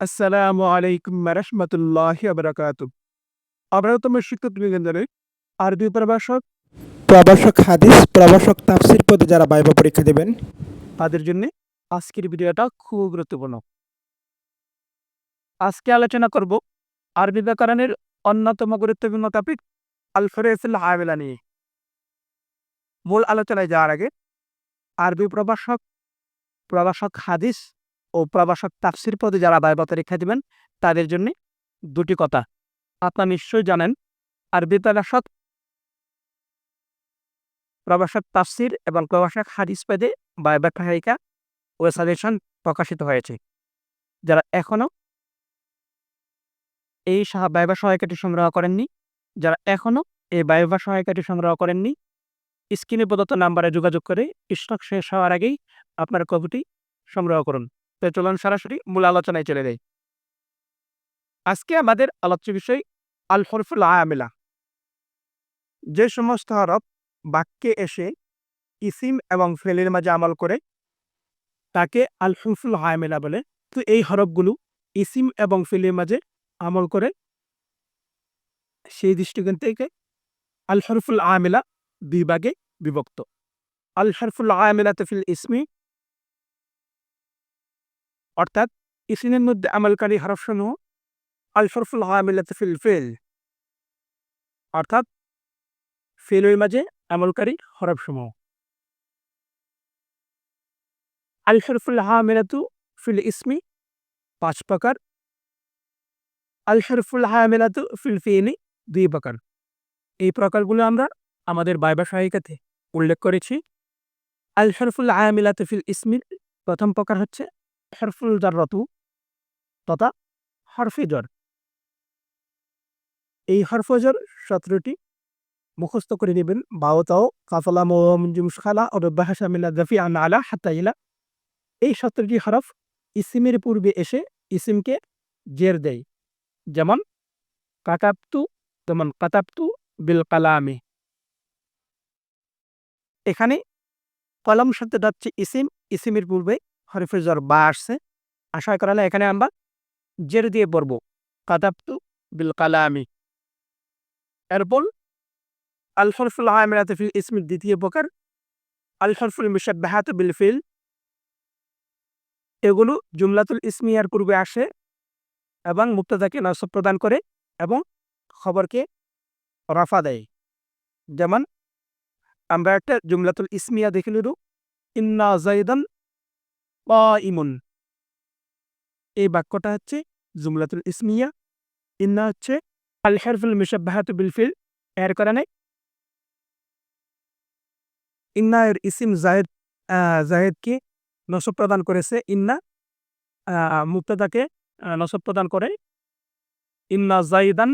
আসসালামু আলাইকুম রহমতুল্লাহ আবরাকাত অবরতম শিক্ষক কেন্দ্রে আরবি প্রভাষক প্রভাষক হাদিস প্রভাষক তাফসির পদে যারা বাইবা পরীক্ষা দেবেন তাদের জন্য আজকের ভিডিওটা খুব গুরুত্বপূর্ণ। আজকে আলোচনা করব আরবি ব্যাকরণের অন্যতম গুরুত্বপূর্ণ টপিক আল ফরেসুল হামেলা নিয়ে মূল আলোচনায় যাওয়ার আগে আরবি প্রভাষক প্রভাষক হাদিস ও প্রভাষক তাফসির পদে যারা বাইবা পরীক্ষা দিবেন, তাদের জন্য দুটি কথা। আপনারা নিশ্চয়ই জানেন, আরবি প্রভাষক প্রভাষক তাফসির এবং প্রভাষক হাদিস পদে বাইবা সহায়িকা ও সাজেশন প্রকাশিত হয়েছে। যারা এখনও এই বাইবা সহায়িকাটি সংগ্রহ করেননি, যারা এখনও এই বাইবা সহায়িকাটি সংগ্রহ করেননি, স্ক্রিনে প্রদত্ত নাম্বারে যোগাযোগ করে স্টক শেষ হওয়ার আগেই আপনার কপিটি সংগ্রহ করুন। তো চলুন সরাসরি মূল আলোচনায় চলে যাই। আজকে আমাদের আলোচ্য বিষয় আল হরফুল আয়ামিলা যে সমস্ত হরফ বাক্যে এসে ইসিম এবং ফেলের মাঝে আমল করে, তাকে আল হরফুল আয়ামিলা বলে। তো এই হরফগুলো ইসিম এবং ফেলের মাঝে আমল করে, সেই দৃষ্টিকোণ থেকে আল হরফুল আয়ামিলা দুই ভাগে বিভক্ত। আল হরফুল আয়ামিলা তফিল ইসমি অর্থাৎ ইসিনের মধ্যে আমলকারী হরফসমূহ আল হরফুল আয়ামিলা তফিল ফেল অর্থাৎ ফেলের মাঝে আমলকারী হরফসমূহ আল হরফুল আয়ামিলাতু ফিল ইসমি পাঁচ প্রকার। আল হরফুল আয়ামিলাতু ফিল ফিলি দুই প্রকার। এই প্রকারগুলো আমরা আমাদের বাইবা সহায়িকাতে উল্লেখ করেছি। আল হরফুল আয়ামিলাতু ফিল ইসমির প্রথম প্রকার হচ্ছে হরফুল জাররতু তথা হরফিজর এই হরফজর সতেরোটি মুখস্থ করে নেবেন। বাওতাও কাফলা মোহামজুমখালা অরব্বাহাসামিল্লা দফি আন, আলা হাতাইলা এই সতেরোটি হরফ ইসিমের পূর্বে এসে ইসিমকে জের দেয়। যেমন, কাতাবতু যেমন কাতাবতু বিল কালামে। এখানে কলম শব্দটা হচ্ছে ইসিম। ইসিমের পূর্বে হরফেজর বা আসছে, আশা করালে এখানে আমরা জের দিয়ে পড়ব। কাতাবতু বিল কালামি। এরপর আল হরফুল ইসমির দ্বিতীয় প্রকার আল হরফুল মুসাব্বাহাত বিল ফিল। এগুলো জুমলাতুল ইসমিয়ার পূর্বে আসে এবং মুক্তদাকে নসব প্রদান করে এবং খবরকে রফা দেয়। যেমন, আমরা একটা জুমলাতুল ইসমিয়া দেখে নিল ইন্না জাইদান বা ইমুন। এই বাক্যটা হচ্ছে জুমলাতুল ইসমিয়া, ইন্না হচ্ছে আল হেরফুল মিসাবাহাত বিলফিল এর কারণে ইন্না এর ইসিম জাহেদ জাহেদকে নসব প্রদান করেছে, ইন্না মুক্তাদাকে নসব প্রদান করে, ইন্না জাইদান,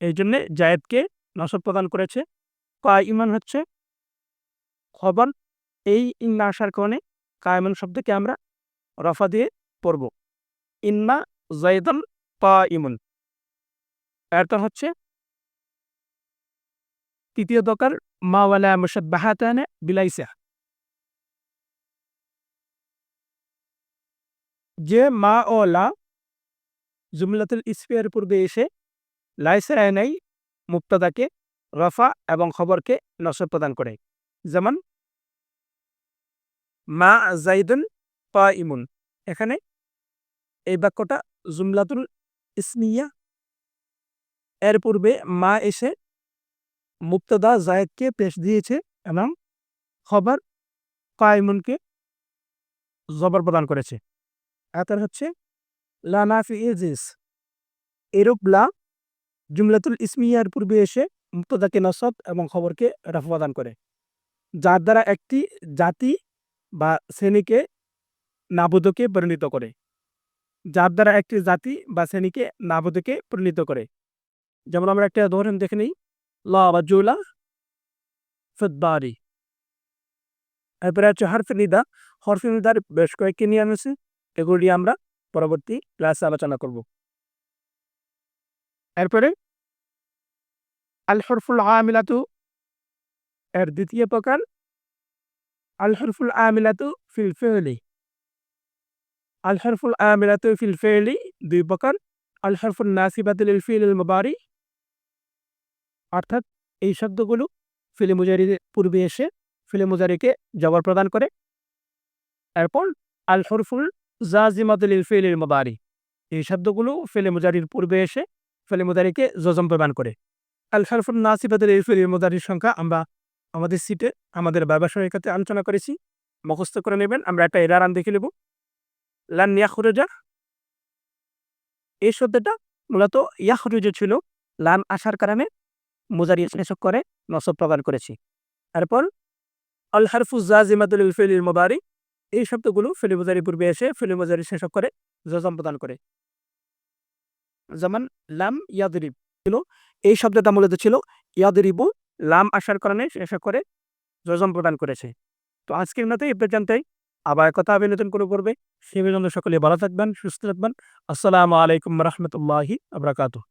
এই জন্যে জায়েদকে নসব প্রদান করেছে। কা ইমান হচ্ছে খবর, এই ইন্না আসার কারণে কায়মন শব্দকে আমরা রফা দিয়ে পড়ব। ইন্না জাইদান পা ইমুন এরটা হচ্ছে, তৃতীয় দরকার মাওয়ালা মুসাব্বাহাতানে বিলাইসা। যে মা ও লা জুমলাতুল ইসফিয়ার পূর্বে এসে লাইসা এনাই মুক্তাদাকে রফা এবং খবরকে নসব প্রদান করে। যেমন মা জাইদুন পা ইমুন এখানে এই বাক্যটা জুমলাতুল ইসমিয়া। এর পূর্বে মা এসে মুক্তদা জায়দকে পেশ দিয়েছে এবং খবর কায়মুনকে জবর প্রদান করেছে। এতার হচ্ছে লানাফি ইজিস এরূপ লা জুমলাতুল ইসমিয়ার পূর্বে এসে মুক্তদাকে নসব এবং খবরকে রফ প্রদান করে। যার দ্বারা একটি জাতি বা শ্রেণীকে নাবোধকে পরিণত করে। যার দ্বারা একটি জাতি বা শ্রেণীকে নাবোধকে পরিণত করে। যেমন আমরা একটা উদাহরণ দেখে নিই। ল বা জুলা ফিদ্দারি এরপরে হচ্ছে হরফ নিদা। হরফ নিদার বেশ কয়েকটি নিয়ম আছে। এগুলি আমরা পরবর্তী ক্লাসে আলোচনা করব। এরপরে আল হরফুল আমিলাতু এর দ্বিতীয় প্রকার আল হরফুল আমিলাতু ফিল ফেলি আল হারফুল আমিরাতু ফিল ফেলি দুই প্রকার আল হারফুল নাসিবাতুল ফিল মুবারি অর্থাৎ এই শব্দগুলো ফিলে মুজারির পূর্বে এসে ফিলে মুজারিকে জবর প্রদান করে। এরপর আল হরফুল জাজিমাতুল ফিলিল মুবারি এই শব্দগুলো ফিলে মুজারির পূর্বে এসে ফিলে মুজারিকে জজম প্রদান করে। আল হারফুল নাসিবাতুল ফিলিল মুজারির সংখ্যা আমরা আমাদের সিটে আমাদের ব্যবসায়িক খাতে আলোচনা করেছি। মুখস্থ করে নেবেন, আমরা একটা এরারান দেখে নেব। লান ইয়াখরুজা, এই শব্দটা মূলত ইয়াখরুজা ছিল। লান আসার কারণে মুজারি শেষক করে নসব প্রদান করেছি। তারপর আল হারফু জাজিমাতুল মুবারি এই শব্দগুলো ফিলি মুজারি পূর্বে এসে ফিলি মুজারি শেষক করে জজম প্রদান করে। যেমন, লাম ইয়াদরিব ছিল, এই শব্দটা মূলত ছিল ইয়াদরিবু লাম আসার কারণে এসে করে জজম প্রদান করেছে। তো আজকের মতো এই পর্যন্তই। আবার কথা নতুন করে করবে সে পর্যন্ত সকলে ভালো থাকবেন, সুস্থ থাকবেন। আসসালামু আলাইকুম রহমতুল্লাহি আবরাকাতুহ